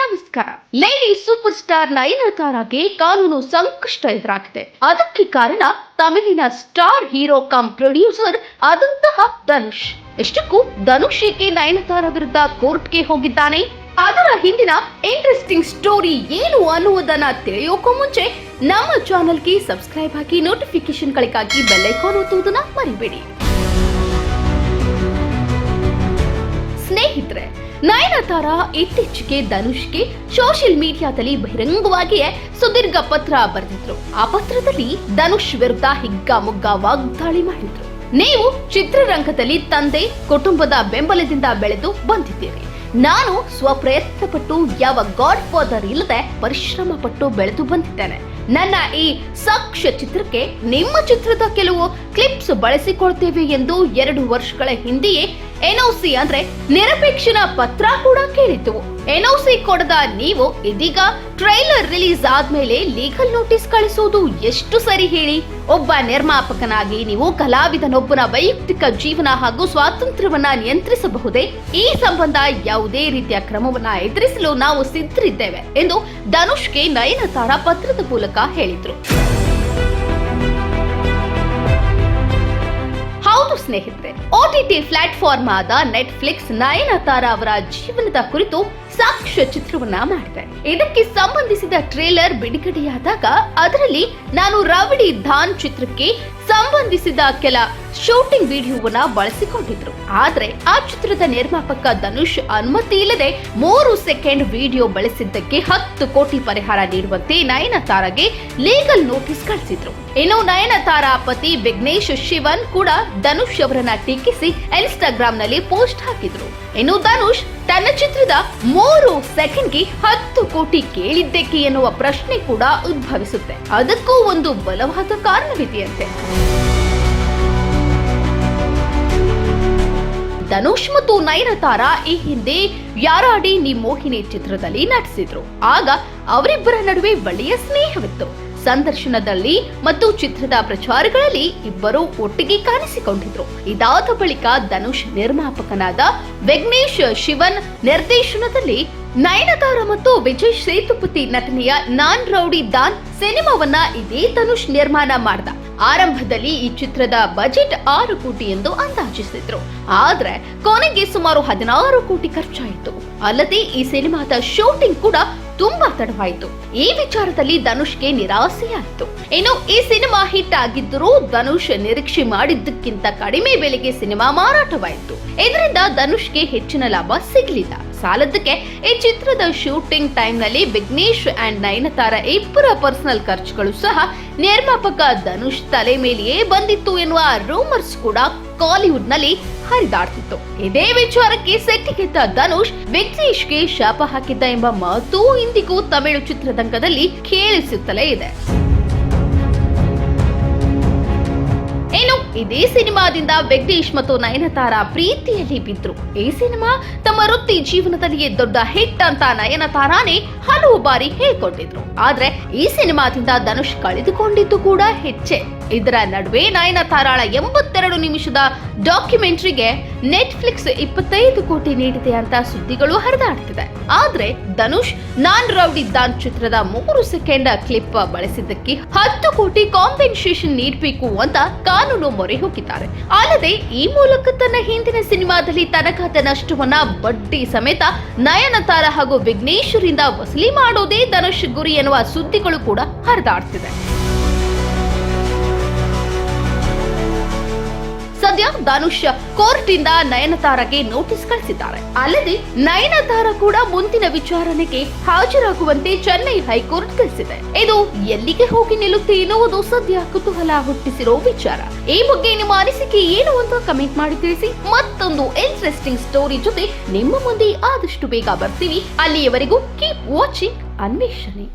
ನಮಸ್ಕಾರ. Lady super star ನಯನತಾರಾಗೆ ಕಾನೂನು ಸಂಕಷ್ಟ ಎದುರಾಗಿದೆ. ಅದಕ್ಕೆ ಕಾರಣ ತಮಿಳಿನ ಸ್ಟಾರ್ ಹೀರೋ ಕಮ್ ಪ್ರೊಡ್ಯೂಸರ್ ಆದಂತಹ ಧನುಷ್. ಎಷ್ಟಕ್ಕೂ ಧನುಷ್ ಏಕೆ ನಯನತಾರ ವಿರುದ್ಧ ಕೋರ್ಟ್ಗೆ ಹೋಗಿದ್ದಾನೆ? ಅದರ ಹಿಂದಿನ ಇಂಟ್ರೆಸ್ಟಿಂಗ್ ಸ್ಟೋರಿ ಏನು ಅನ್ನುವುದನ್ನ ತಿಳಿಯೋಕೋ ಮುಂಚೆ ನಮ್ಮ ಚಾನೆಲ್ಗೆ ಸಬ್ಸ್ಕ್ರೈಬ್ ಆಗಿ ನೋಟಿಫಿಕೇಶನ್ಗಳಿಗಾಗಿ ಬೆಲ್ಲೈಕಾನ್ ಒತ್ತುವುದನ್ನ ಮರಿಬೇಡಿ. ಸ್ನೇಹಿತರೆ, ನಯನತಾರ ಇತ್ತೀಚೆಗೆ ಧನುಷ್ಗೆ ಸೋಷಿಯಲ್ ಮೀಡಿಯಾದಲ್ಲಿ ಬಹಿರಂಗವಾಗಿಯೇ ಸುದೀರ್ಘ ಪತ್ರ ಬರೆದಿದ್ರು. ಆ ಪತ್ರದಲ್ಲಿ ಧನುಷ್ ವಿರುದ್ಧ ಹಿಗ್ಗಾಮುಗ್ಗಾ ವಾಗ್ದಾಳಿ ಮಾಡಿದ್ರು. ನೀವು ಚಿತ್ರರಂಗದಲ್ಲಿ ತಂದೆ, ಕುಟುಂಬದ ಬೆಂಬಲದಿಂದ ಬೆಳೆದು ಬಂದಿದ್ದೀರಿ. ನಾನು ಸ್ವಪ್ರಯತ್ನಪಟ್ಟು, ಯಾವ ಗಾಡ್ ಫಾದರ್ ಇಲ್ಲದೆ ಪರಿಶ್ರಮ ಪಟ್ಟು ಬೆಳೆದು ಬಂದಿದ್ದೇನೆ. ನನ್ನ ಈ ಸಾಕ್ಷ್ಯ ಚಿತ್ರಕ್ಕೆ ನಿಮ್ಮ ಚಿತ್ರದ ಕೆಲವು ಕ್ಲಿಪ್ಸ್ ಬಳಸಿಕೊಳ್ತೇವೆ ಎಂದು ಎರಡು ವರ್ಷಗಳ ಹಿಂದೆಯೇ ಎನ್ಒಸಿ ಅಂದ್ರೆ ನಿರಪೇಕ್ಷಣ ಪತ್ರ ಕೂಡ ಕೇಳಿತ್ತು. ಎನ್ಒಸಿ ಕೊಡದ ನೀವು ಇದೀಗ ಟ್ರೈಲರ್ ರಿಲೀಸ್ ಆದ್ಮೇಲೆ ಲೀಗಲ್ ನೋಟಿಸ್ ಕಳಿಸುವುದು ಎಷ್ಟು ಸರಿ ಹೇಳಿ? ಒಬ್ಬ ನಿರ್ಮಾಪಕನಾಗಿ ನೀವು ಕಲಾವಿದನೊಬ್ಬನ ವೈಯಕ್ತಿಕ ಜೀವನ ಹಾಗೂ ಸ್ವಾತಂತ್ರ್ಯವನ್ನ ನಿಯಂತ್ರಿಸಬಹುದೇ? ಈ ಸಂಬಂಧ ಯಾವುದೇ ರೀತಿಯ ಕ್ರಮವನ್ನ ಎದುರಿಸಲು ನಾವು ಸಿದ್ಧರಿದ್ದೇವೆ ಎಂದು ಧನುಷ್ಗೆ ನಯನತಾರ ಪತ್ರದ ಮೂಲಕ ಹೇಳಿದ್ರು. ಹೌದು ಸ್ನೇಹಿತರೆ. ಓಟಿಟಿ ಪ್ಲಾಟ್ಫಾರ್ಮ್ ಆದ ನೆಟ್ಫ್ಲಿಕ್ಸ್ ನಯನತಾರ ಅವರ ಜೀವನದ ಕುರಿತು ಸಾಕ್ಷ್ಯ ಚಿತ್ರವನ್ನ ಮಾಡಿದೆ. ಇದಕ್ಕೆ ಸಂಬಂಧಿಸಿದ ಟ್ರೇಲರ್ ಬಿಡುಗಡೆಯಾದಾಗ ಅದರಲ್ಲಿ ನಾನು ರವಡಿ ಧಾನ್ ಚಿತ್ರಕ್ಕೆ ಸಂಬಂಧಿಸಿದ ಕೆಲ ಶೂಟಿಂಗ್ ವಿಡಿಯೋವನ್ನ ಬಳಸಿಕೊಂಡಿದ್ರು. ಆದ್ರೆ ಆ ಚಿತ್ರದ ನಿರ್ಮಾಪಕ ಧನುಷ್ ಅನುಮತಿ ಇಲ್ಲದೆ ಮೂರು ಸೆಕೆಂಡ್ ವಿಡಿಯೋ ಬಳಸಿದ್ದಕ್ಕೆ ಹತ್ತು ಕೋಟಿ ಪರಿಹಾರ ನೀಡುವಂತೆ ನಯನತಾರಗೆ ಲೀಗಲ್ ನೋಟಿಸ್ ಕಳಿಸಿದ್ರು. ಇನ್ನು ನಯನತಾರ ಪತಿ ವಿಘ್ನೇಶ್ ಶಿವನ್ ಕೂಡ ಧನುಷ್ ಅವರನ್ನ ಟೀಕಿಸಿ ಇನ್ಸ್ಟಾಗ್ರಾಮ್ನಲ್ಲಿ ಪೋಸ್ಟ್ ಹಾಕಿದ್ರು. ಇನ್ನು ಧನುಷ್ ತನ್ನ ಚಿತ್ರದ ಮೂರು ಸೆಕೆಂಡ್ಗೆ ಹತ್ತು ಕೋಟಿ ಕೇಳಿದ್ದಕ್ಕೆ ಎನ್ನುವ ಪ್ರಶ್ನೆ ಕೂಡ ಉದ್ಭವಿಸುತ್ತೆ. ಅದಕ್ಕೂ ಒಂದು ಬಲವಾದ ಕಾರಣವಿದೆಯಂತೆ. ಧನುಷ್ ಮತ್ತು ನಯನತಾರ ಈ ಹಿಂದೆ ಯಾರಾಡಿ ನೀ ಮೋಹಿನಿ ಚಿತ್ರದಲ್ಲಿ ನಟಿಸಿದ್ರು. ಆಗ ಅವರಿಬ್ಬರ ನಡುವೆ ಒಳ್ಳೆಯ ಸ್ನೇಹವಿತ್ತು. ಸಂದರ್ಶನದಲ್ಲಿ ಮತ್ತು ಚಿತ್ರದ ಪ್ರಚಾರಗಳಲ್ಲಿ ಇಬ್ಬರು ಒಟ್ಟಿಗೆ ಕಾಣಿಸಿಕೊಂಡಿದ್ರು. ಇದಾದ ಬಳಿಕ ಧನುಷ್ ನಿರ್ಮಾಪಕನಾದ ವಿಘ್ನೇಶ್ ಶಿವನ್ ನಿರ್ದೇಶನದಲ್ಲಿ ನಯನತಾರ ಮತ್ತು ವಿಜಯ್ ಸೇತುಪತಿ ನಟನೆಯ ನಾನ್ ರೌಡಿ ದಾನ್ ಸಿನಿಮಾವನ್ನ ಇದೇ ಧನುಷ್ ನಿರ್ಮಾಣ ಮಾಡ್ದ. ಆರಂಭದಲ್ಲಿ ಈ ಚಿತ್ರದ ಬಜೆಟ್ ಆರು ಕೋಟಿ ಎಂದು ಅಂದಾಜಿಸಿದ್ರು. ಆದ್ರೆ ಕೊನೆಗೆ ಸುಮಾರು ಹದಿನಾರು ಕೋಟಿ ಖರ್ಚಾಯಿತು. ಅಲ್ಲದೆ ಈ ಸಿನಿಮಾದ ಶೂಟಿಂಗ್ ಕೂಡ ತುಂಬಾ ತಡವಾಯಿತು. ಈ ವಿಚಾರದಲ್ಲಿ ಧನುಷ್ಗೆ ನಿರಾಸೆಯಾಯಿತು. ಇನ್ನು ಈ ಸಿನಿಮಾ ಹಿಟ್ ಆಗಿದ್ದರೂ ಧನುಷ್ ನಿರೀಕ್ಷೆ ಮಾಡಿದ್ದಕ್ಕಿಂತ ಕಡಿಮೆ ಬೆಲೆಗೆ ಸಿನಿಮಾ ಮಾರಾಟವಾಯಿತು. ಇದರಿಂದ ಧನುಷ್ಗೆ ಹೆಚ್ಚಿನ ಲಾಭ ಸಿಗಲಿಲ್ಲ. ಸಾಲದಕ್ಕೆ ಈ ಚಿತ್ರದ ಶೂಟಿಂಗ್ ಟೈಮ್ನಲ್ಲಿ ವಿಘ್ನೇಶ್ ಅಂಡ್ ನಯನತಾರ ಇಬ್ಬರ ಪರ್ಸನಲ್ ಖರ್ಚುಗಳು ಸಹ ನಿರ್ಮಾಪಕ ಧನುಷ್ ತಲೆ ಮೇಲೆಯೇ ಬಂದಿತ್ತು ಎನ್ನುವ ರೂಮರ್ಸ್ ಕೂಡ ಕಾಲಿವುಡ್ನಲ್ಲಿ ಹರಿದಾಡ್ತಿತ್ತು. ಇದೇ ವಿಚಾರಕ್ಕೆ ಸೆಟ್ಟಿಗಿದ್ದ ಧನುಷ್ ವಿಘ್ನೇಶ್ಗೆ ಶಾಪ ಹಾಕಿದ್ದ ಎಂಬ ಮಾತು ಇಂದಿಗೂ ತಮಿಳು ಚಿತ್ರರಂಗದಲ್ಲಿ ಕೇಳಿಸುತ್ತಲೇ ಇದೆ. ಇದೇ ಸಿನಿಮಾದಿಂದ ವೆಂಕಟೇಶ್ ಮತ್ತು ನಯನತಾರ ಪ್ರೀತಿಯಲ್ಲಿ ಬಿದ್ರು. ಈ ಸಿನಿಮಾ ತಮ್ಮ ವೃತ್ತಿ ಜೀವನದಲ್ಲಿಯೇ ದೊಡ್ಡ ಹಿಟ್ ಅಂತ ನಯನತಾರಾನೇ ಹಲವು ಬಾರಿ ಹೇಳ್ಕೊಂಡಿದ್ರು ಆದ್ರೆ ಈ ಸಿನಿಮಾದಿಂದ ಧನುಷ್ ಕಳೆದುಕೊಂಡಿದ್ದು ಕೂಡ ಹೆಚ್ಚೆ. ಇದರ ನಡುವೆ ನಯನ ತಾರಾಳ ಎಂಬತ್ತೆರಡು ನಿಮಿಷದ ಡಾಕ್ಯುಮೆಂಟ್ರಿಗೆ ನೆಟ್ಫ್ಲಿಕ್ಸ್ ಇಪ್ಪತ್ತೈದು ಕೋಟಿ ನೀಡಿದೆ ಅಂತ ಸುದ್ದಿಗಳು ಹರಿದಾಡ್ತಿದೆ. ಆದ್ರೆ ಧನುಷ್, ನಾನ್ ರೌಡಿ ದಾನ್ ಚಿತ್ರದ ಮೂರು ಸೆಕೆಂಡ್ ಕ್ಲಿಪ್ ಬಳಸಿದ್ದಕ್ಕೆ ಹತ್ತು ಕೋಟಿ ಕಾಂಪೆನ್ಸೇಷನ್ ನೀಡಬೇಕು ಅಂತ ಕಾನೂನು ಮೊರೆ ಹೋಗಿದ್ದಾರೆ. ಅಲ್ಲದೆ ಈ ಮೂಲಕ ತನ್ನ ಹಿಂದಿನ ಸಿನಿಮಾದಲ್ಲಿ ತನಗಾದ ನಷ್ಟವನ್ನ ಬಡ್ಡಿ ಸಮೇತ ನಯನತಾರ ಹಾಗೂ ವಿಘ್ನೇಶ್ವರಿಂದ ವಸೂಲಿ ಮಾಡೋದೇ ಧನುಷ್ ಗುರಿ ಎನ್ನುವ ಸುದ್ದಿಗಳು ಕೂಡ ಹರಿದಾಡ್ತಿದೆ. ಧನುಷ್ ಕೋರ್ಟ್ ಇಂದ ನಯನತಾರಗೆ ನೋಟಿಸ್ ಕಳಿಸಿದ್ದಾರೆ. ಅಲ್ಲದೆ ನಯನತಾರ ಕೂಡ ಮುಂದಿನ ವಿಚಾರಣೆಗೆ ಹಾಜರಾಗುವಂತೆ ಚೆನ್ನೈ ಹೈಕೋರ್ಟ್ ತಿಳಿಸಿದೆ. ಇದು ಎಲ್ಲಿಗೆ ಹೋಗಿ ನಿಲ್ಲುತ್ತೆ ಎನ್ನುವುದು ಸದ್ಯ ಕುತೂಹಲ ಹುಟ್ಟಿಸಿರೋ ವಿಚಾರ. ಈ ಬಗ್ಗೆ ನಿಮ್ಮ ಅನಿಸಿಕೆ ಏನು ಅಂತ ಕಮೆಂಟ್ ಮಾಡಿ ತಿಳಿಸಿ. ಮತ್ತೊಂದು ಇಂಟ್ರೆಸ್ಟಿಂಗ್ ಸ್ಟೋರಿ ಜೊತೆ ನಿಮ್ಮ ಮುಂದೆ ಆದಷ್ಟು ಬೇಗ ಬರ್ತೀವಿ. ಅಲ್ಲಿಯವರೆಗೂ ಕೀಪ್ ವಾಚಿಂಗ್ ಅನ್ವೇಷಣೆ.